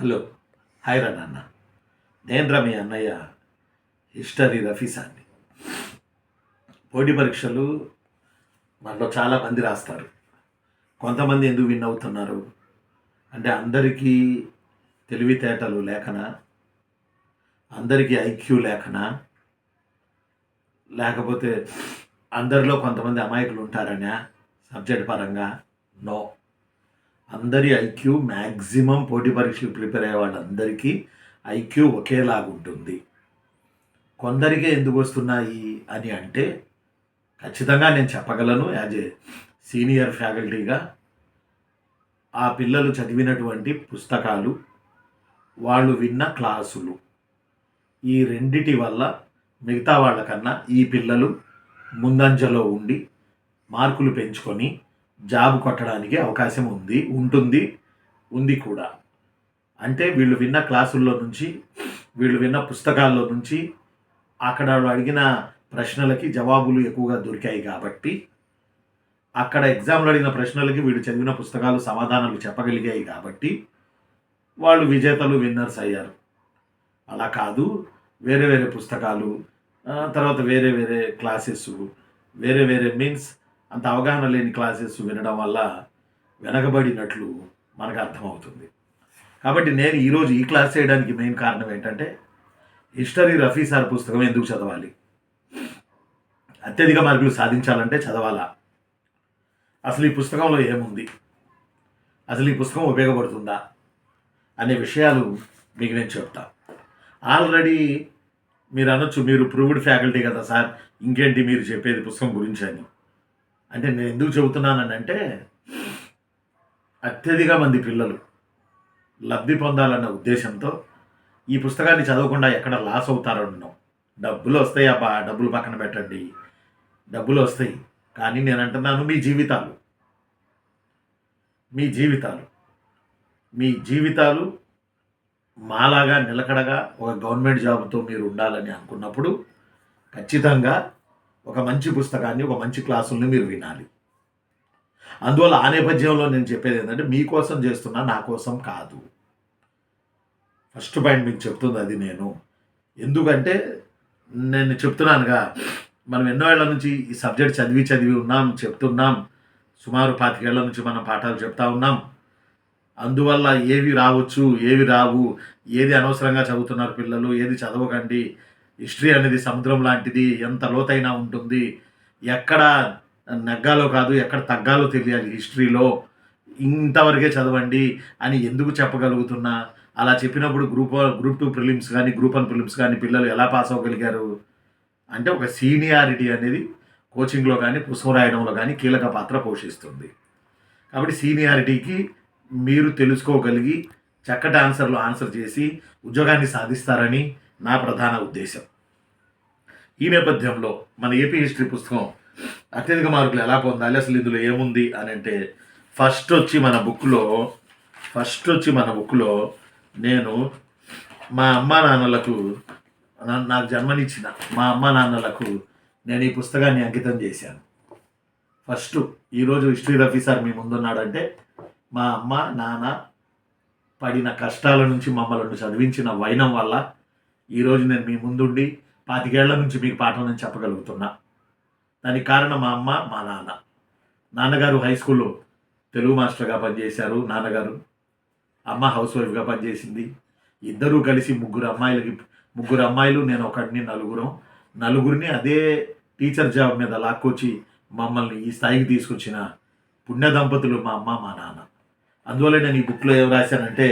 Hello. Hi రా నాన్న. నేను రా మీ అన్నయ్య హిస్టరీ రఫీసాన్ని. పోటీ పరీక్షలు మనలో చాలా మంది రాస్తారు. కొంతమంది ఎందుకు విన్ అవుతున్నారు? అంటే అందరికీ తెలివితేటలు లేకనా? అందరికీ ఐక్యూ లేకనా? లేకపోతే అందరిలో కొంతమంది అమాయకులు ఉంటారనా? సబ్జెక్ట్ పరంగా? నో. అందరి ఐక్యూ మ్యాక్సిమం పోటీ పరీక్షలు ప్రిపేర్ అయ్యే వాళ్ళందరికీ ఐక్యూ ఒకేలాగుంటుంది. కొందరికే ఎందుకు వస్తున్నాయి అని అంటే ఖచ్చితంగా నేను చెప్పగలను యాజ్ ఏ సీనియర్ ఫ్యాకల్టీగా ఆ పిల్లలు చదివినటువంటి పుస్తకాలు వాళ్ళు విన్న క్లాసులు ఈ రెండిటి వల్ల మిగతా వాళ్ళకన్నా ఈ పిల్లలు ముందంజలో ఉండి మార్కులు పెంచుకొని జాబ్ కొట్టడానికి అవకాశం ఉంది ఉంటుంది ఉంది కూడా. అంటే వీళ్ళు విన్న క్లాసుల్లో నుంచి వీళ్ళు విన్న పుస్తకాల్లో నుంచి అక్కడ వాళ్ళు అడిగిన ప్రశ్నలకి జవాబులు ఎక్కువగా దొరికాయి కాబట్టి అక్కడ ఎగ్జామ్లో అడిగిన ప్రశ్నలకి వీళ్ళు చదివిన పుస్తకాలు సమాధానాలు చెప్పగలిగాయి కాబట్టి వాళ్ళు విజేతలు విన్నర్స్ అయ్యారు. అలా కాదు వేరే వేరే పుస్తకాలు తర్వాత వేరే వేరే క్లాసెస్ వేరే వేరే మీన్స్ అంత అవగాహన లేని క్లాసెస్ వినడం వల్ల వెనకబడినట్లు మనకు అర్థమవుతుంది. కాబట్టి నేను ఈరోజు ఈ క్లాస్ చేయడానికి మెయిన్ కారణం ఏంటంటే హిస్టరీ రఫీ సార్ పుస్తకం ఎందుకు చదవాలి? అత్యధిక మార్కులు సాధించాలంటే చదవాలా? అసలు ఈ పుస్తకంలో ఏముంది? అసలు ఈ పుస్తకం ఉపయోగపడుతుందా? అనే విషయాలు మీకు నేను చెప్తా. ఆల్రెడీ మీరు అనొచ్చు మీరు ప్రూవ్డ్ ఫ్యాకల్టీ కదా సార్ ఇంకేంటి మీరు చెప్పేది పుస్తకం గురించి అని. అంటే నేను ఎందుకు చెబుతున్నానని అంటే అత్యధిక మంది పిల్లలు లబ్ధి పొందాలన్న ఉద్దేశంతో ఈ పుస్తకాన్ని చదవకుండా ఎక్కడ లాస్ అవుతారో అన్నాం డబ్బులు వస్తాయి అబ్బా డబ్బులు పక్కన పెట్టండి. డబ్బులు వస్తాయి. కానీ నేను అంటున్నాను మీ జీవితాలు. మీ జీవితాలు. మీ జీవితాలు మాలాగా నిలకడగా ఒక గవర్నమెంట్ జాబ్తో మీరు ఉండాలని అనుకున్నప్పుడు ఖచ్చితంగా ఒక మంచి పుస్తకాన్ని ఒక మంచి క్లాసుల్ని మీరు వినాలి. అందువల్ల ఆ నేపథ్యంలో నేను చెప్పేది ఏంటంటే మీకోసం చేస్తున్నా నా కోసం కాదు. ఫస్ట్ పాయింట్ మీకు చెప్తుంది అది నేను. ఎందుకంటే నేను చెప్తున్నానుగా మనం ఎన్నో ఏళ్ళ నుంచి ఈ సబ్జెక్ట్ చదివి చదివి ఉన్నాం చెప్తున్నాం. సుమారు పాతికేళ్ళ నుంచి మనం పాఠాలు చెప్తా ఉన్నాం. అందువల్ల ఏవి రావచ్చు ఏవి రావు ఏది అనవసరంగా చదువుతున్నారు పిల్లలు ఏది చదవకండి హిస్టరీ అనేది సముద్రం లాంటిది ఎంత లోతైనా ఉంటుంది. ఎక్కడ నెగ్గాలో కాదు ఎక్కడ తగ్గాలో తెలియాలి హిస్టరీలో ఇంతవరకే చదవండి అని ఎందుకు చెప్పగలుగుతున్నా? అలా చెప్పినప్పుడు గ్రూప్ గ్రూప్ టూ ప్రిలిమ్స్ కానీ గ్రూప్ వన్ ప్రిలిమ్స్ కానీ పిల్లలు ఎలా పాస్ అవ్వగలిగారు? అంటే ఒక సీనియారిటీ అనేది కోచింగ్లో కానీ పుస్తకం రాయడంలో కానీ కీలక పాత్ర పోషిస్తుంది. కాబట్టి సీనియారిటీకి మీరు తెలుసుకోగలిగి చక్కటి ఆన్సర్లు ఆన్సర్ చేసి ఉద్యోగాన్ని సాధిస్తారని నా ప్రధాన ఉద్దేశం. ఈ నేపథ్యంలో మన ఏపీ హిస్టరీ పుస్తకం అత్యధిక మార్కులు ఎలా పొందాలి అసలు ఇందులో ఏముంది అని అంటే ఫస్ట్ వచ్చి మన బుక్లో ఫస్ట్ వచ్చి మన బుక్లో నేను మా అమ్మా నాన్నలకు నా- నాకు జన్మనిచ్చిన మా అమ్మా నాన్నలకు నేను ఈ పుస్తకాన్ని అంకితం చేశాను. ఫస్ట్ ఈరోజు హిస్టరీ రఫీ సార్ మీ ముందున్నాడంటే మా అమ్మ నాన్న పడిన కష్టాల నుంచి మమ్మల్ని చదివించిన వైనం వల్ల ఈరోజు నేను మీ ముందుండి పాతికేళ్ళ నుంచి మీకు పాఠం నేను చెప్పగలుగుతున్నా. దానికి కారణం మా అమ్మ మా నాన్న. నాన్నగారు హై స్కూల్లో తెలుగు మాస్టర్గా పనిచేశారు. నాన్నగారు అమ్మ హౌస్ వైఫ్గా పనిచేసింది. ఇద్దరూ కలిసి ముగ్గురు అమ్మాయిలకి ముగ్గురు అమ్మాయిలు నేను ఒకడిని నలుగురం. నలుగురిని అదే టీచర్ జాబ్ మీద లాక్కొచ్చి మమ్మల్ని ఈ స్థాయికి తీసుకొచ్చిన పుణ్య దంపతులు మా అమ్మ మా నాన్న. అందువల్ల నేను ఈ బుక్లో ఏం రాశానంటే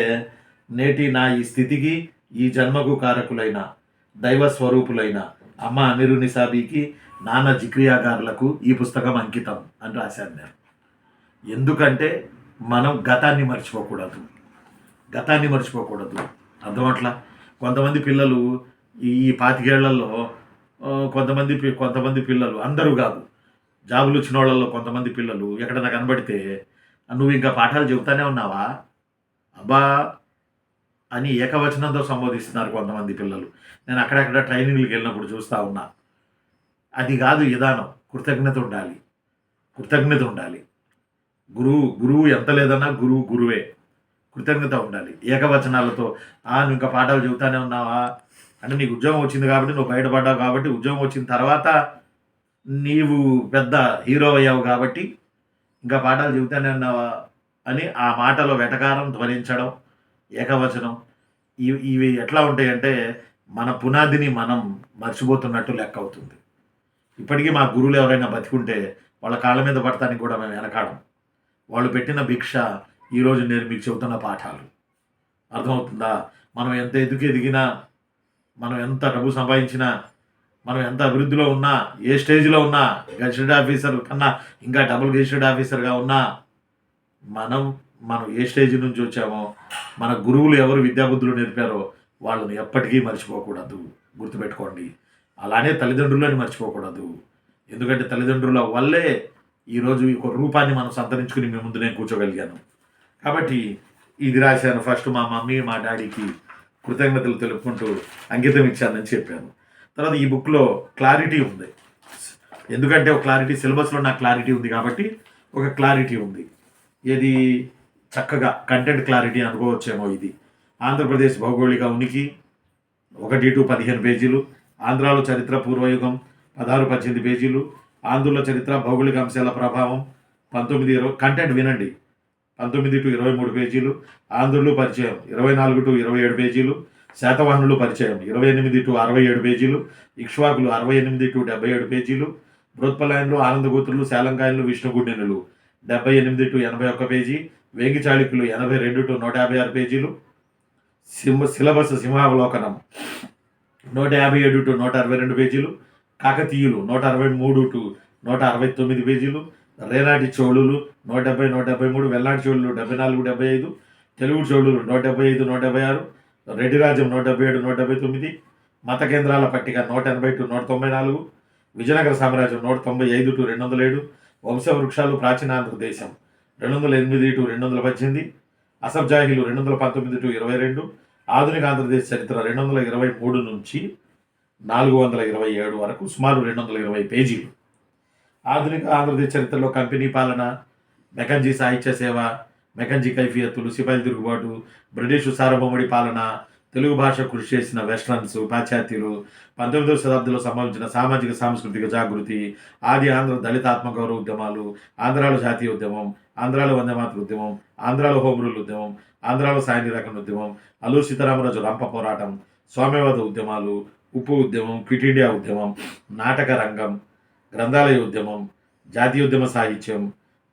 నేటి నా ఈ స్థితికి ఈ జన్మకు కారకులైన దైవ స్వరూపులైన అమ్మ అనిరుని సాబీకి నాన్న జిక్రియాగారులకు ఈ పుస్తకం అంకితం అని రాశాను నేను. ఎందుకంటే మనం గతాన్ని మర్చిపోకూడదు. గతాన్ని మర్చిపోకూడదు. అర్థమట్లా కొంతమంది పిల్లలు ఈ పాతికేళ్ళలో కొంతమంది పి- కొంతమంది పిల్లలు అందరూ కాదు. జాబులు వచ్చిన వాళ్ళల్లో కొంతమంది పిల్లలు ఎక్కడైనా కనబడితే నువ్వు ఇంకా పాఠాలు చెబుతానే ఉన్నావా? అబ్బా అని ఏకవచనంతో సంబోధిస్తున్నారు కొంతమంది పిల్లలు. నేను అక్కడక్కడ ట్రైనింగ్లకు వెళ్ళినప్పుడు చూస్తూ ఉన్నా. అది కాదు విధానం. కృతజ్ఞత ఉండాలి. కృతజ్ఞత ఉండాలి. గురువు గురువు ఎంత లేదన్నా గురువు గురువే. కృతజ్ఞత ఉండాలి. ఏకవచనాలతో ఆ నువ్వు ఇంకా పాఠాలు చెబుతానే ఉన్నావా? అంటే నీకు ఉద్యోగం వచ్చింది కాబట్టి నువ్వు బయటపడ్డావు కాబట్టి ఉద్యోగం వచ్చిన తర్వాత నీవు పెద్ద హీరో అయ్యావు కాబట్టి ఇంకా పాఠాలు చెబుతానే ఉన్నావా? అని ఆ మాటలో వెటకారం ధ్వనించడం ఏకవచనం. ఇవి ఇవి ఎట్లా ఉంటాయంటే మన పునాదిని మనం మర్చిపోతున్నట్టు లెక్క అవుతుంది. ఇప్పటికీ మా గురువులు ఎవరైనా బతికుంటే వాళ్ళ కాళ్ళ మీద పడటానికి కూడా మేము వెనకాడం. వాళ్ళు పెట్టిన భిక్ష ఈరోజు నేను మీకు చెబుతున్న పాఠాలు. అర్థమవుతుందా? మనం ఎంత ఎదుగు ఎదిగినా మనం ఎంత డబ్బు సంపాదించినా మనం ఎంత అభివృద్ధిలో ఉన్నా ఏ స్టేజ్లో ఉన్నా గెజిటెడ్ ఆఫీసర్ కన్నా ఇంకా డబుల్ గెజిటెడ్ ఆఫీసర్గా ఉన్నా మనం మనం ఏ స్టేజ్ నుంచి వచ్చామో మన గురువులు ఎవరు విద్యాబుద్ధులు నేర్పారో వాళ్ళని ఎప్పటికీ మర్చిపోకూడదు. గుర్తుపెట్టుకోండి. అలానే తల్లిదండ్రులని మర్చిపోకూడదు. ఎందుకంటే తల్లిదండ్రుల వల్లే ఈరోజు ఈ ఒక రూపాన్ని మనం సంతరించుకుని మీ ముందు నేను కూర్చోగలిగాను. కాబట్టి ఇది రాశాను ఫస్ట్ మా మమ్మీ మా డాడీకి కృతజ్ఞతలు తెలుపుకుంటూ అంకితం ఇచ్చానని చెప్పాను. తర్వాత ఈ బుక్లో క్లారిటీ ఉంది. ఎందుకంటే ఒక క్లారిటీ సిలబస్లో నాకు క్లారిటీ ఉంది కాబట్టి ఒక క్లారిటీ ఉంది. ఏది? చక్కగా కంటెంట్ క్లారిటీ అనుకోవచ్చేమో ఇది. ఆంధ్రప్రదేశ్ భౌగోళిక ఉనికి ఒకటి టు పదిహేను పేజీలు ఆంధ్రాలో చరిత్ర పూర్వయుగం పదహారు పద్దెనిమిది పేజీలు ఆంధ్రుల చరిత్ర భౌగోళిక అంశాల ప్రభావం పంతొమ్మిది ఇరవై కంటెంట్ వినండి. పంతొమ్మిది టు ఇరవై మూడు పేజీలు ఆంధ్రులు పరిచయం ఇరవై నాలుగు టు ఇరవై ఏడు పేజీలు శాతవాహనులు పరిచయం ఇరవై ఎనిమిది టు అరవై ఏడు పేజీలు ఇక్ష్వాకులు అరవై ఎనిమిది టు డెబ్బై ఏడు పేజీలు బృత్పలాయన్లు ఆనందగోత్రులు శాలంకాయలు విష్ణుగుండెనులు డెబ్బై ఎనిమిది టు ఎనభై ఒక్క పేజీ వేగి చాళుక్యులు ఎనభై రెండు టు నూట యాభై ఆరు పేజీలు. సింహ సిలబస్ సింహావలోకనం నూట యాభై ఏడు టు నూట అరవై రెండు పేజీలు. కాకతీయులు నూట అరవై మూడు టు నూట అరవై తొమ్మిది పేజీలు. రేనాటి చోళులు నూట డెబ్బై నూట డెబ్బై మూడు. వెల్లాటి చోళులు డెబ్బై నాలుగు డెబ్బై ఐదు. తెలుగు చోళులు నూట డెబ్బై ఐదు నూట డెబ్బై ఆరు. రెడ్డి రాజ్యం నూట డెబ్బై ఏడు నూట డెబ్బై తొమ్మిది. మత కేంద్రాల పట్టిక నూట ఎనభై టు నూట తొంభై నాలుగు. విజయనగర సామ్రాజ్యం నూట తొంభై ఐదు టు రెండు వందల ఏడు. వంశవృక్షాలు ప్రాచీన ఆంధ్రదేశం. రెండు వందల ఎనిమిది టు రెండు వందల పద్దెనిమిది అసబ్జాహిలు రెండు వందల పంతొమ్మిది టు ఇరవై రెండు ఆధునిక ఆంధ్రప్రదేశ్ చరిత్ర రెండు వందల ఇరవై మూడు నుంచి నాలుగు వందల ఇరవై ఏడు వరకు సుమారు రెండు వందల ఇరవై పేజీలు. ఆధునిక ఆంధ్రప్రదేశ్ చరిత్రలో కంపెనీ పాలన మెకంజీ సాహిత్య సేవ మెకంజీ కైఫియత్తులు సిపాయిల తిరుగుబాటు బ్రిటిషు సార్వభౌముడి పాలన తెలుగు భాష కృషి చేసిన వెస్ట్రన్స్ పాశ్చాత్యులు పంతొమ్మిదవ శతాబ్దంలో సంభవించిన సామాజిక సాంస్కృతిక జాగృతి ఆది ఆంధ్ర దళిత ఆత్మగౌరవ ఉద్యమాలు ఆంధ్రాలో జాతీయ ఉద్యమం ఆంధ్రాలో వందేమాతృ ఉద్యమం ఆంధ్రాలో హోమ్ ఉద్యమం ఆంధ్రాలో సాయ రకం ఉద్యమం అల్లూరు సీతారామరాజు రంప పోరాటం స్వామ్యవాద ఉద్యమాలు ఉప్పు ఉద్యమం క్విట్ ఇండియా ఉద్యమం నాటక రంగం గ్రంథాలయ ఉద్యమం జాతీయ ఉద్యమ సాహిత్యం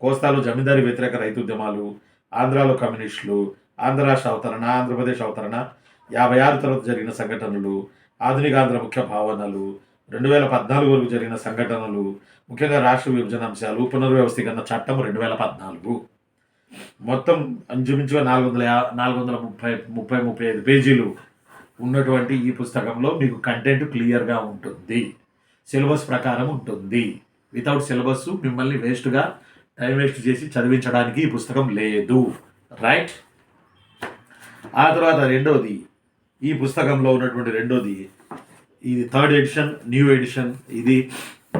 కోస్తాలో జమీందారీ వ్యతిరేక రైతు ఉద్యమాలు ఆంధ్రాలో కమ్యూనిస్టులు ఆంధ్ర రాష్ట్ర అవతరణ ఆంధ్రప్రదేశ్ అవతరణ యాభై ఆరు తర్వాత జరిగిన సంఘటనలు ఆధునిక ఆంధ్ర ముఖ్య భావనలు రెండు వేల పద్నాలుగు వరకు జరిగిన సంఘటనలు ముఖ్యంగా రాష్ట్ర విభజన అంశాలు పునర్వ్యవస్థీకరణ చట్టం రెండు వేల పద్నాలుగు. మొత్తం అంచుమించుగా నాలుగు వందల నాలుగు వందల ముప్పై ముప్పై ముప్పై ఐదు పేజీలు ఉన్నటువంటి ఈ పుస్తకంలో మీకు కంటెంట్ క్లియర్గా ఉంటుంది. సిలబస్ ప్రకారం ఉంటుంది. వితౌట్ సిలబస్ మిమ్మల్ని వేస్ట్గా టైం వేస్ట్ చేసి చదివించడానికి ఈ పుస్తకం లేదు. రైట్ ఆ తర్వాత రెండవది ఈ పుస్తకంలో ఉన్నటువంటి రెండోది ఇది థర్డ్ ఎడిషన్ న్యూ ఎడిషన్ ఇది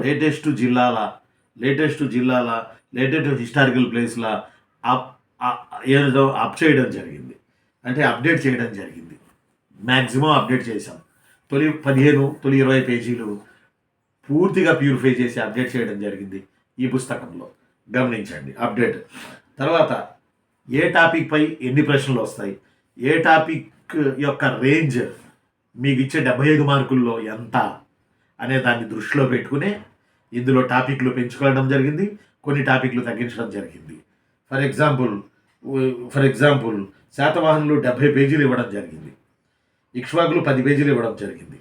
లేటెస్ట్ జిల్లాల లేటెస్ట్ జిల్లాల లేటెస్ట్ హిస్టారికల్ ప్లేస్ల అప్ ఏదో అప్ చేయడం జరిగింది. అంటే అప్డేట్ చేయడం జరిగింది. మ్యాక్సిమం అప్డేట్ చేశాం. తొలి పదిహేను తొలి ఇరవై పేజీలు పూర్తిగా ప్యూరిఫై చేసి అప్డేట్ చేయడం జరిగింది ఈ పుస్తకంలో. గమనించండి అప్డేట్ తర్వాత ఏ టాపిక్పై ఎన్ని ప్రశ్నలు వస్తాయి? ఏ టాపిక్ యొక్క రేంజ్ మీకు ఇచ్చే డెబ్బై ఐదు మార్కుల్లో ఎంత అనే దాన్ని దృష్టిలో పెట్టుకునే ఇందులో టాపిక్లు పెంచుకోవడం జరిగింది కొన్ని టాపిక్లు తగ్గించడం జరిగింది. ఫర్ ఎగ్జాంపుల్ ఫర్ ఎగ్జాంపుల్ శాతవాహనులు డెబ్బై పేజీలు ఇవ్వడం జరిగింది. ఇక్ష్వాకులు పది పేజీలు ఇవ్వడం జరిగింది.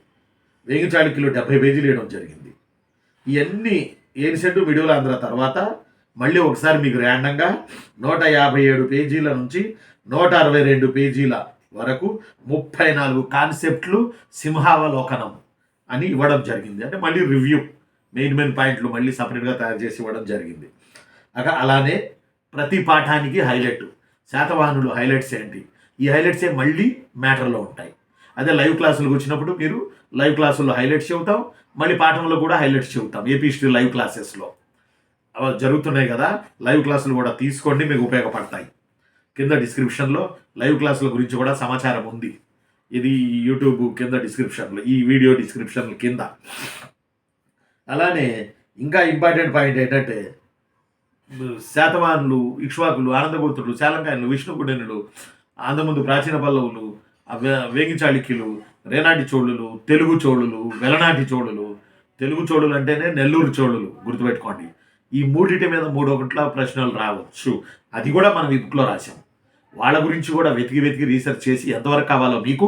వేగి చాళుక్యులు డెబ్బై పేజీలు ఇవ్వడం జరిగింది. ఇవన్నీ ఏడు వీడియోలు అందర తర్వాత మళ్ళీ ఒకసారి మీకు ర్యాండంగా నూట యాభై ఏడు పేజీల నుంచి నూట అరవై రెండు పేజీల వరకు ముప్పై నాలుగు కాన్సెప్ట్లు సింహావలోకనం అని ఇవ్వడం జరిగింది. అంటే మళ్ళీ రివ్యూ మెయిన్ మెయిన్ పాయింట్లు మళ్ళీ సపరేట్గా తయారు చేసి ఇవ్వడం జరిగింది. అక అలానే ప్రతి పాఠానికి హైలైట్ శాతవాహనులు హైలైట్స్ ఏంటి? ఈ హైలైట్సే మళ్ళీ మ్యాటర్లో ఉంటాయి. అదే లైవ్ క్లాసులకు వచ్చినప్పుడు మీరు లైవ్ క్లాసుల్లో హైలైట్స్ చెబుతాం మళ్ళీ పాఠంలో కూడా హైలైట్స్ చెబుతాం. ఏపీ హిస్టరీ లైవ్ క్లాసెస్లో. అవి జరుగుతున్నాయి కదా లైవ్ క్లాసులు కూడా తీసుకోండి మీకు ఉపయోగపడతాయి. కింద డిస్క్రిప్షన్లో లైవ్ క్లాసుల గురించి కూడా సమాచారం ఉంది. ఇది యూట్యూబ్ కింద డిస్క్రిప్షన్లో ఈ వీడియో డిస్క్రిప్షన్ కింద. అలానే ఇంకా ఇంపార్టెంట్ పాయింట్ ఏంటంటే శాతవానులు ఇక్ష్వాకులు ఆనందగోత్రులు శాలంకాయలు విష్ణుకుడనులు ఆంధ్రముందు ప్రాచీన పల్లవులు అవే- రేనాటి చోళులు తెలుగు చోళులు వెలనాటి చోళులు. తెలుగు చోళులు అంటేనే నెల్లూరు చోళులు గుర్తుపెట్టుకోండి. ఈ మూడింటి మీద మూడు ఒకట్ల ప్రశ్నలు రావచ్చు. అది కూడా మనం ఈ బుక్లో రాసాం వాళ్ళ గురించి కూడా వెతికి వెతికి రీసెర్చ్ చేసి ఎంతవరకు కావాలో మీకు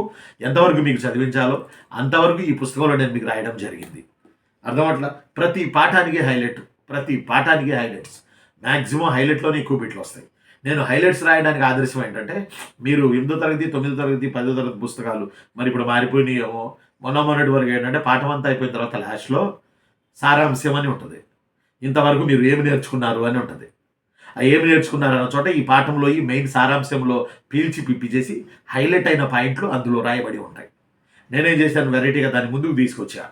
ఎంతవరకు మీకు చదివించాలో అంతవరకు ఈ పుస్తకంలో నేను మీకు రాయడం జరిగింది. అర్థమట్ల ప్రతి పాఠానికి హైలైట్ ప్రతి పాఠానికి హైలైట్స్ మ్యాక్సిమం హైలైట్లోనే ఎక్కువ బిట్లు వస్తాయి. నేను హైలైట్స్ రాయడానికి ఆదర్శం ఏంటంటే మీరు ఎనిమిదో తరగతి తొమ్మిదో తరగతి పదో తరగతి పుస్తకాలు మరి ఇప్పుడు మారిపోయినాయేమో మొన్న మొన్నటి వరకు ఏంటంటే పాఠం అంతా అయిపోయిన తర్వాత లాస్ట్లో సారాంశం అని ఉంటుంది. ఇంతవరకు మీరు ఏమి నేర్చుకున్నారు అని ఉంటుంది. ఏమి నేర్చుకున్నారు అన్న చోట ఈ పాఠంలో ఈ మెయిన్ సారాంశంలో పీల్చి పిప్పి చేసి హైలైట్ అయిన పాయింట్లు అందులో రాయబడి ఉంటాయి. నేనేం చేశాను? వెరైటీగా దాన్ని ముందుకు తీసుకొచ్చా.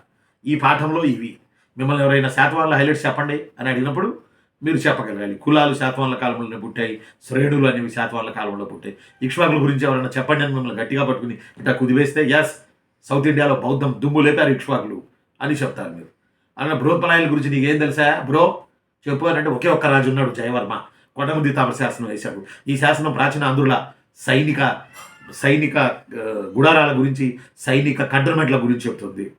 ఈ పాఠంలో ఇవి. మిమ్మల్ని ఎవరైనా శాతవాన్ల హైలైట్స్ చెప్పండి అని అడిగినప్పుడు మీరు చెప్పగలగాలి. కులాలు శాతవాన్ల కాలంలోనే పుట్టాయి శ్రేణులు అనేవి శాతవాన్ల కాలంలో పుట్టాయి. ఇక్ష్వాకుల గురించి ఎవరైనా చెప్పండి అని మిమ్మల్ని గట్టిగా పట్టుకుని ఇట్లా కుదివేస్తే ఎస్ సౌత్ ఇండియాలో బౌద్ధం దుమ్ము లేపారు ఇక్ష్వాకులు అని చెప్తారు మీరు. అన్న బృహత్పలాయల గురించి నీకేం తెలుసా? బ్రో చెప్పు అని అంటే ఒకే ఒక్క రాజు ఉన్నాడు జయవర్మ. కొండముంది తామర శాసనం వేశాడు ఈ శాసనం ప్రాచీన ఆంధ్రుల సైనిక సైనిక గుడారాల గురించి సైనిక కంటర్మెంట్ల గురించి చెప్తుంది.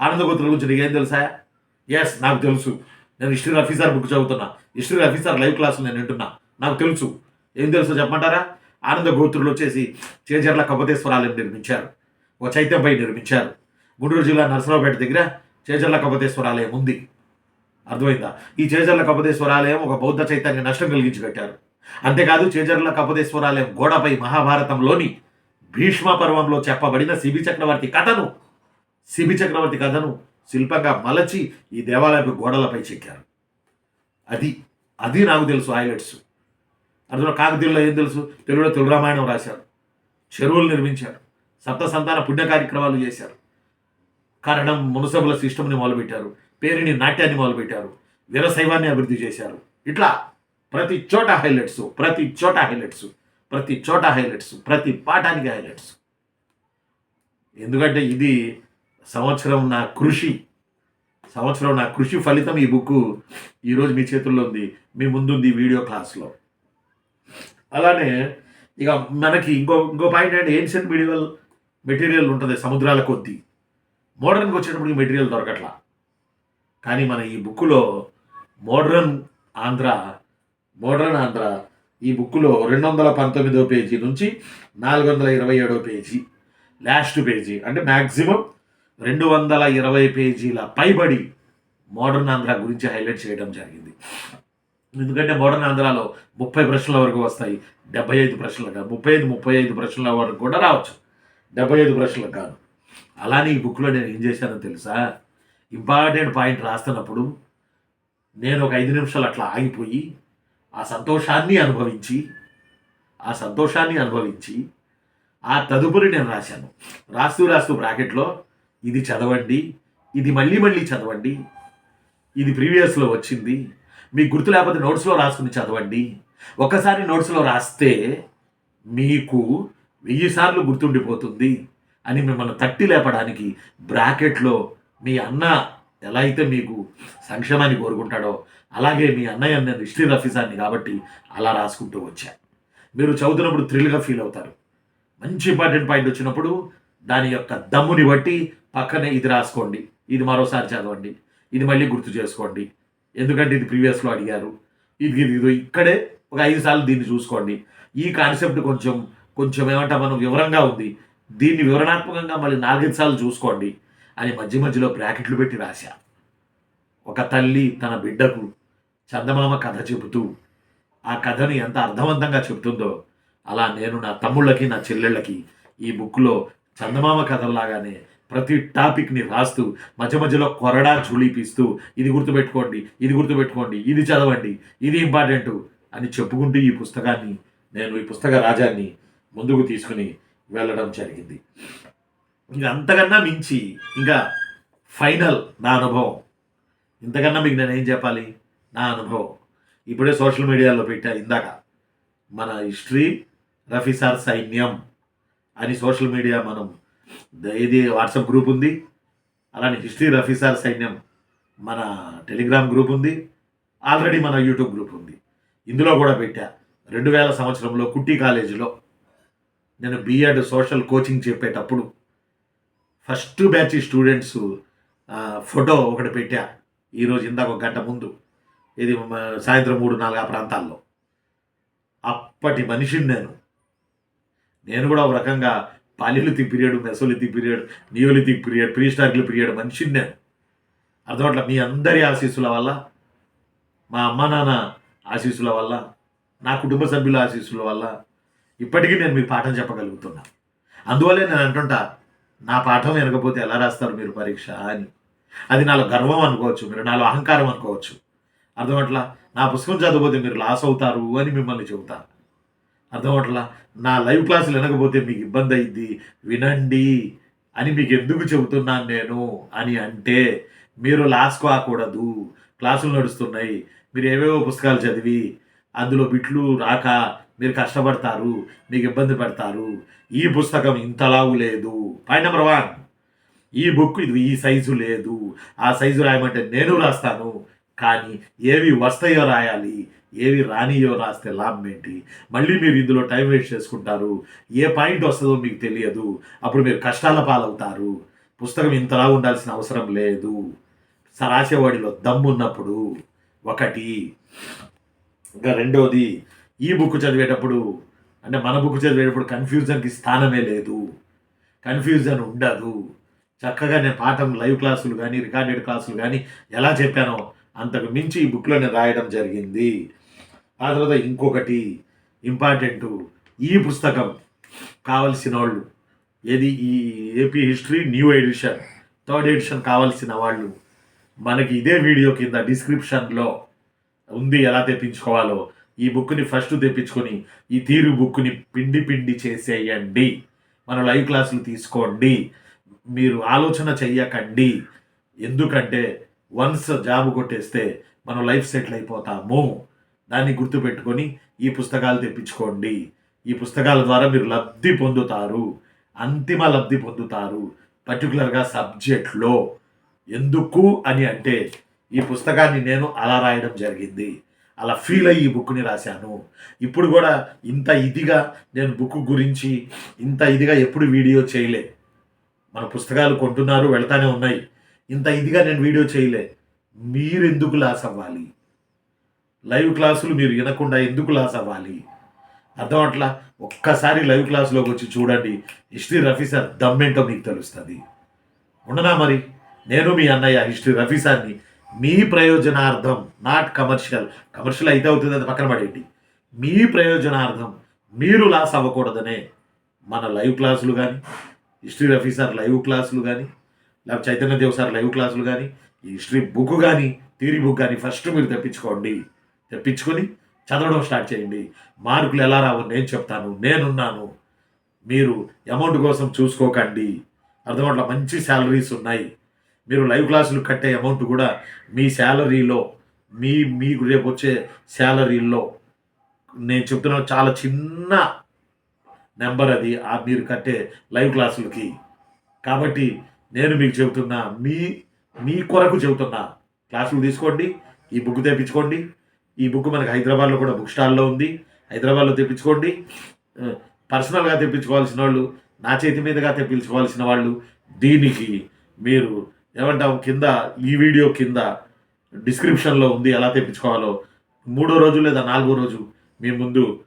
ఆనందగోత్రుల గురించి నీకేం తెలుసా? ఎస్ నాకు తెలుసు. నేను హిస్టరీ ఆఫీసర్ బుక్ చదువుతున్నా. హిస్టరీ ఆఫీసర్ లైవ్ క్లాసులు నేను వింటున్నా. నాకు తెలుసు. ఏం తెలుసు చెప్పమంటారా? ఆనంద గోత్రులు వచ్చేసి చేజర్ల కపతేశ్వరాలయం నిర్మించారు. ఒక చైత్యంపై నిర్మించారు. గుంటూరు జిల్లా నరసరావుపేట దగ్గర చేజర్ల కపతేశ్వరాలయం ఉంది. అర్థమైందా? ఈ చేజర్ల కపదేశ్వరాలయం ఒక బౌద్ధ చైతన్య నష్టం కలిగించి పెట్టారు అంతేకాదు చేజర్ల కపదేశ్వరాలయం గోడపై మహాభారతంలోని భీష్మ పర్వంలో చెప్పబడిన శిబి చక్రవర్తి కథను శిబి చక్రవర్తి కథను శిల్పంగా మలచి ఈ దేవాలయపు గోడలపై చెక్కారు. అది అది నాకు తెలుసు హైలైట్స్. అందులో కాకతీయుల్లో ఏం తెలుసు? తెలుగులో తెలుగు రామాయణం రాశారు. చెరువులు నిర్మించారు. సప్త సంతాన పుణ్య కార్యక్రమాలు చేశారు. కారణం మునసబుల సిస్టమ్ని మొదలుపెట్టారు. పేరుని నాట్యాన్ని మొదలుపెట్టారు. వీరశైవాన్ని అభివృద్ధి చేశారు. ఇట్లా ప్రతి చోట హైలైట్స్ ప్రతి చోట హైలైట్స్ ప్రతి చోట హైలైట్స్ ప్రతి పాఠానికి హైలైట్స్ ఎందుకంటే ఇది సంవత్సరం నా కృషి. సంవత్సరం నా కృషి ఫలితం ఈ బుక్ ఈరోజు మీ చేతుల్లో ఉంది. మీ ముందుంది వీడియో క్లాస్లో. అలానే ఇక మనకి ఇంకో ఇంకో పాయింట్ అంటే ఏన్షియంట్ మీడియల్ మెటీరియల్ ఉంటుంది సముద్రాల కొద్దీ. మోడర్న్కి వచ్చేటప్పుడు మెటీరియల్ దొరకట్లా. కానీ మన ఈ బుక్లో మోడ్రన్ ఆంధ్ర మోడ్రన్ ఆంధ్ర ఈ బుక్లో రెండు వందల పంతొమ్మిదో పేజీ నుంచి నాలుగు వందల ఇరవై ఏడో పేజీ లాస్ట్ పేజీ అంటే మ్యాక్సిమం రెండు వందల ఇరవై పేజీల పైబడి మోడర్న్ ఆంధ్ర గురించి హైలైట్ చేయడం జరిగింది. ఎందుకంటే మోడర్న్ ఆంధ్రాలో ముప్పై ప్రశ్నల వరకు వస్తాయి డెబ్బై ఐదు ప్రశ్నలు కాదు ముప్పై ఐదు ముప్పై ఐదు ప్రశ్నల వరకు కూడా రావచ్చు. డెబ్బై ఐదు ప్రశ్నలు కాదు. అలానే ఈ బుక్లో నేను ఏం చేశానో తెలుసా? ఇంపార్టెంట్ పాయింట్ రాస్తున్నప్పుడు నేను ఒక ఐదు నిమిషాలు అట్లా ఆగిపోయి ఆ సంతోషాన్ని అనుభవించి ఆ సంతోషాన్ని అనుభవించి ఆ తదుపరి నేను రాశాను. రాస్తూ రాస్తూ బ్రాకెట్లో ఇది చదవండి ఇది మళ్ళీ మళ్ళీ చదవండి ఇది ప్రీవియస్లో వచ్చింది మీకు గుర్తు లేకపోతే నోట్స్లో రాసుకుని చదవండి. ఒకసారి నోట్స్లో రాస్తే మీకు వెయ్యి సార్లు గుర్తుండిపోతుంది అని మిమ్మల్ని తట్టి లేపడానికి బ్రాకెట్లో మీ అన్న ఎలా అయితే మీకు సంక్షేమాన్ని కోరుకుంటాడో అలాగే మీ అన్నయ్య నేను హిస్టరీ రఫీజాన్ని కాబట్టి అలా రాసుకుంటూ వచ్చా. మీరు చదువుతున్నప్పుడు థ్రిల్గా ఫీల్ అవుతారు. మంచి ఇంపార్టెంట్ పాయింట్ వచ్చినప్పుడు దాని యొక్క దమ్ముని బట్టి పక్కనే ఇది రాసుకోండి ఇది మరోసారి చదవండి ఇది మళ్ళీ గుర్తు చేసుకోండి. ఎందుకంటే ఇది ప్రీవియస్లో అడిగారు. ఇది ఇది ఇది ఇక్కడే ఒక ఐదు సార్లు దీన్ని చూసుకోండి. ఈ కాన్సెప్ట్ కొంచెం కొంచెం ఏమంటా మనం వివరంగా ఉంది. దీన్ని వివరణాత్మకంగా మళ్ళీ నాలుగైదు సార్లు చూసుకోండి. అని మధ్య మధ్యలో బ్రాకెట్లు పెట్టి రాశా. ఒక తల్లి తన బిడ్డకు చందమామ కథ చెబుతూ ఆ కథని ఎంత అర్థవంతంగా చెబుతుందో అలా నేను నా తమ్ముళ్ళకి నా చెల్లెళ్ళకి ఈ బుక్లో చందమామ కథల్లాగానే ప్రతి టాపిక్ని రాస్తూ మధ్య మధ్యలో కొరడా చుళిపిస్తూ ఇది గుర్తుపెట్టుకోండి ఇది గుర్తుపెట్టుకోండి ఇది చదవండి ఇది ఇంపార్టెంట్ అని చెప్పుకుంటూ ఈ పుస్తకాన్ని నేను ఈ పుస్తక రాజాన్ని ముందుకు తీసుకుని వెళ్ళడం జరిగింది. ఇంకా అంతకన్నా మించి ఇంకా ఫైనల్ నా అనుభవం. ఇంతకన్నా మీకు నేను ఏం చెప్పాలి? నా అనుభవం. ఇప్పుడే సోషల్ మీడియాలో పెట్టా ఇందాక. మన హిస్టరీ రఫీసార్ సైన్యం అని సోషల్ మీడియా మనం ఇది వాట్సాప్ గ్రూప్ ఉంది? అలానే హిస్టరీ రఫీసార్ సైన్యం మన టెలిగ్రామ్ గ్రూప్ ఉంది. ఆల్రెడీ మన యూట్యూబ్ గ్రూప్ ఉంది. ఇందులో కూడా పెట్టా. రెండు వేల సంవత్సరంలో కుట్టి కాలేజీలో నేను బిఎడ్ సోషల్ కోచింగ్ చెప్పేటప్పుడు ఫస్ట్ బ్యాచ్ స్టూడెంట్స్ ఫోటో ఒకటి పెట్టా ఈరోజు ఇందాక ఒక గంట ముందు. ఇది సాయంత్రం మూడు నాలుగు ఆ ప్రాంతాల్లో. అప్పటి మనిషిని నేను. నేను కూడా ఒక రకంగా paleolithic period mesolithic period neolithic period prehistoric period మనిషిని నేను. అర్థమట్ల మీ అందరి ఆశీస్సుల వల్ల మా అమ్మ నాన్న ఆశీస్సుల వల్ల నా కుటుంబ సభ్యుల ఆశీస్సుల వల్ల ఇప్పటికీ నేను మీకు పాఠం చెప్పగలుగుతున్నా. అందువల్లే నేను అంటుంటా నా పాఠం వినకపోతే ఎలా రాస్తారు మీరు పరీక్ష అని. అది నాలో గర్వం అనుకోవచ్చు మీరు నాలో అహంకారం అనుకోవచ్చు. అర్థమట్లా నా పుస్తకం చదివిపోతే మీరు లాస్ అవుతారు అని మిమ్మల్ని చెబుతాను అర్థమవట్లా నా లైవ్ క్లాసులు వినకపోతే మీకు ఇబ్బంది అయింది వినండి అని మీకు ఎందుకు చెబుతున్నాను నేను అని అంటే మీరు లాస్ కాకూడదు క్లాసులు నడుస్తున్నాయి మీరు ఏవేవో పుస్తకాలు చదివి అందులో బిట్లు రాక మీరు కష్టపడతారు మీకు ఇబ్బంది పడతారు. ఈ పుస్తకం ఇంతలావు లేదు. పాయింట్ నెంబర్ వన్ ఈ బుక్ ఇది ఈ సైజు లేదు. ఆ సైజు రాయమంటే నేను రాస్తాను. కానీ ఏవి వస్తాయో రాయాలి ఏవి రానియో రాస్తే లాభం ఏంటి? మళ్ళీ మీరు ఇందులో టైం వేస్ట్ చేసుకుంటారు. ఏ పాయింట్ వస్తుందో మీకు తెలియదు. అప్పుడు మీరు కష్టాల పాలవుతారు. పుస్తకం ఇంతలా ఉండాల్సిన అవసరం లేదు. స- రాసేవాడిలో దమ్మున్నప్పుడు. ఒకటి. ఇంకా రెండోది. ఈ బుక్ చదివేటప్పుడు అంటే మన బుక్ చదివేటప్పుడు కన్ఫ్యూజన్కి స్థానమే లేదు. కన్ఫ్యూజన్ ఉండదు. చక్కగా నేను పాఠం లైవ్ క్లాసులు కానీ రికార్డెడ్ క్లాసులు కానీ ఎలా చెప్పానో అంతకు మించి ఈ బుక్లో నేను రాయడం జరిగింది. ఆ తర్వాత ఇంకొకటి ఇంపార్టెంట్ ఈ పుస్తకం కావలసిన వాళ్ళు ఏది ఈ AP history new edition third edition కావాల్సిన వాళ్ళు మనకి ఇదే వీడియో కింద డిస్క్రిప్షన్లో ఉంది ఎలా తెప్పించుకోవాలో ఈ బుక్ని ఫస్ట్ తెప్పించుకొని ఈ తీరు బుక్ని పిండి పిండి చేసేయండి. మన లైవ్ క్లాసులు తీసుకోండి. మీరు ఆలోచన చెయ్యకండి. ఎందుకంటే వన్స్ జాబ్ కొట్టేస్తే మనం లైఫ్ సెటిల్ అయిపోతాము. దాన్ని గుర్తుపెట్టుకొని ఈ పుస్తకాలు తెప్పించుకోండి. ఈ పుస్తకాల ద్వారా మీరు లబ్ధి పొందుతారు. అంతిమ లబ్ధి పొందుతారు. పర్టికులర్గా సబ్జెక్ట్లో. ఎందుకు అని అంటే ఈ పుస్తకాన్ని నేను అలా రాయడం జరిగింది. అలా ఫీల్ అయ్యి ఈ బుక్ని రాశాను. ఇప్పుడు కూడా ఇంత ఇదిగా నేను బుక్ గురించి ఇంత ఇదిగా ఎప్పుడు వీడియో చేయలే. మన పుస్తకాలు కొంటున్నారు వెళ్తానే ఉన్నాయి. ఇంత ఇదిగా నేను వీడియో చేయలే. మీరు ఎందుకు లాస్ అవ్వాలి లైవ్ క్లాసులు మీరు వినకుండా ఎందుకు లాస్ అవ్వాలి? అర్థం అట్లా? ఒక్కసారి లైవ్ క్లాసులోకి వచ్చి చూడండి. హిస్టరీ రఫీ సార్ దమ్మేంటో మీకు తెలుస్తుంది. ఉండనా మరి? నేను మీ అన్నయ్య హిస్టరీ రఫీ సార్ని మీ ప్రయోజనార్థం నాట్ కమర్షియల్ కమర్షియల్ అయితే అవుతుంది అది పక్కన పడేయండి. మీ ప్రయోజనార్థం మీరు లాస్ అవ్వకూడదనే మన లైవ్ క్లాసులు కానీ హిస్టరీ రఫీ సార్ లైవ్ క్లాసులు కానీ లేకపోతే చైతన్య దేవ్ సార్ లైవ్ క్లాసులు కానీ ఈ హిస్టరీ బుక్ కానీ థియరీ బుక్ కానీ ఫస్ట్ మీరు తెప్పించుకోండి. తెప్పించుకొని చదవడం స్టార్ట్ చేయండి. మార్కులు ఎలా రావు నేను చెప్తాను నేనున్నాను. మీరు అమౌంట్ కోసం చూసుకోకండి. అర్థమట్ల మంచి శాలరీస్ ఉన్నాయి. మీరు లైవ్ క్లాసులు కట్టే అమౌంట్ కూడా మీ శాలరీలో మీ మీకు రేపు వచ్చే శాలరీలో. నేను చెప్తున్న చాలా చిన్న నెంబర్ అది ఆ మీరు కట్టే లైవ్ క్లాసులకి. కాబట్టి నేను మీకు చెబుతున్నా మీ మీ కొరకు చెబుతున్నా క్లాసులు తీసుకోండి ఈ బుక్ తెప్పించుకోండి. ఈ బుక్ మనకి హైదరాబాద్లో కూడా బుక్ స్టాల్లో ఉంది. హైదరాబాద్లో తెప్పించుకోండి. పర్సనల్గా తెప్పించుకోవాల్సిన వాళ్ళు నా చేతి మీదుగా తెప్పించుకోవాల్సిన వాళ్ళు దీనికి మీరు ఏమంటాం కింద ఈ వీడియో కింద డిస్క్రిప్షన్లో ఉంది ఎలా తెప్పించుకోవాలో. మూడో రోజు లేదా నాలుగో రోజు మీ ముందు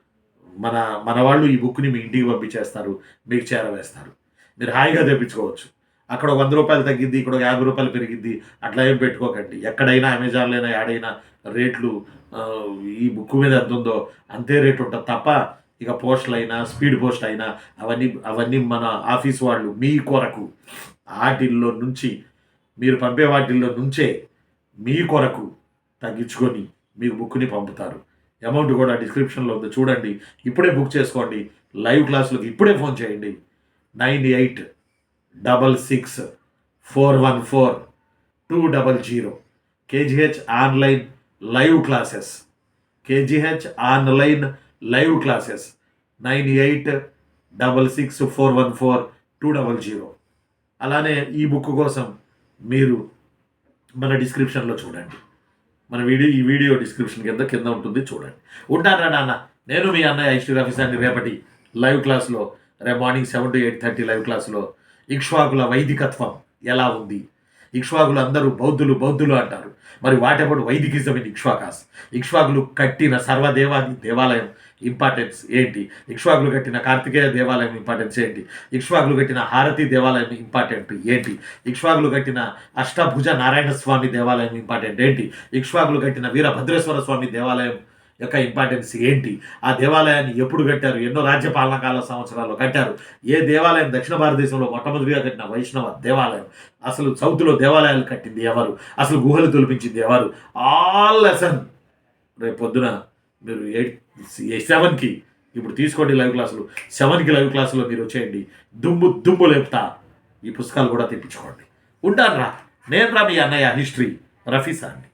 మన మన వాళ్ళు ఈ బుక్ని మీ ఇంటికి పంపించేస్తారు మీకు చేరవేస్తారు. మీరు హాయిగా తెప్పించుకోవచ్చు. అక్కడ వంద రూపాయలు తగ్గింది ఇక్కడ ఒక యాభై రూపాయలు పెరిగింది అట్లా ఏం పెట్టుకోకండి. ఎక్కడైనా అమెజాన్లో అయినా యాడైనా రేట్లు ఈ బుక్ మీద ఎంత ఉందో అంతే రేట్ ఉంటుంది తప్ప ఇక పోస్టులు అయినా స్పీడ్ పోస్ట్ అయినా అవన్నీ అవన్నీ మన ఆఫీస్ వాళ్ళు మీ కొరకు వాటిల్లో నుంచి మీరు పంపే వాటిల్లో నుంచే మీ కొరకు తగ్గించుకొని మీకు బుక్ని పంపుతారు. అమౌంట్ కూడా డిస్క్రిప్షన్లో ఉంది. చూడండి ఇప్పుడే బుక్ చేసుకోండి. లైవ్ క్లాసులకు ఇప్పుడే ఫోన్ చేయండి. Nine eight double six four one four two double zero. KGH online live classes. KGH online live classes. Nine eight double six four one four two double zero. అలానే ఈ book కోసం మీరు మన డిస్క్రిప్షన్లో చూడండి. మన వీడియో ఈ వీడియో డిస్క్రిప్షన్ కింద కింద ఉంటుంది చూడండి. ఉంటారా నాన్న నేను మీ అన్నయ్య హిస్టరీ అండి రేపటి లైవ్ క్లాస్లో రేపు morning seven to eight thirty live క్లాస్లో ఇక్ష్వాకుల వైదికత్వం ఎలా ఉంది? ఇక్ష్వాకులు అందరూ బౌద్ధులు బౌద్ధులు అంటారు. మరి వాటెప్పుడు వైదికిజం ఇన్ ఇక్ష్వాకాస్? ఇక్ష్వాకులు కట్టిన సర్వదేవాది దేవాలయం ఇంపార్టెన్స్ ఏంటి? ఇక్ష్వాకులు కట్టిన కార్తికేయ దేవాలయం ఇంపార్టెన్స్ ఏంటి? ఇక్ష్వాకులు కట్టిన హారతి దేవాలయం ఇంపార్టెంట్ ఏంటి? ఇక్ష్వాకులు కట్టిన అష్టభుజ నారాయణ స్వామి దేవాలయం ఇంపార్టెంట్ ఏంటి? ఇక్ష్వాకులు కట్టిన వీరభద్రేశ్వర స్వామి దేవాలయం యొక్క ఇంపార్టెన్స్ ఏంటి? ఆ దేవాలయాన్ని ఎప్పుడు కట్టారు? ఎన్నో రాజ్య పాలనాకాల సంవత్సరాల్లో కట్టారు? ఏ దేవాలయం దక్షిణ భారతదేశంలో మొట్టమొదటిగా కట్టిన వైష్ణవ దేవాలయం? అసలు సౌత్లో దేవాలయాలు కట్టింది ఎవరు? అసలు గుహలు తొలిపించింది ఎవరు? ఆల్ లెసన్ రేపు పొద్దున మీరు ఎయిట్ సెవెన్కి. ఇప్పుడు తీసుకోండి లైవ్ క్లాసులు. సెవెన్కి లైవ్ క్లాసులో మీరు వచ్చేయండి. దుమ్ము దుమ్ము లేపుతా. ఈ పుస్తకాలు కూడా తెప్పించుకోండి. ఉంటాను రా నేను రా మీ అన్నయ్య హిస్టరీ. రఫీసా అండి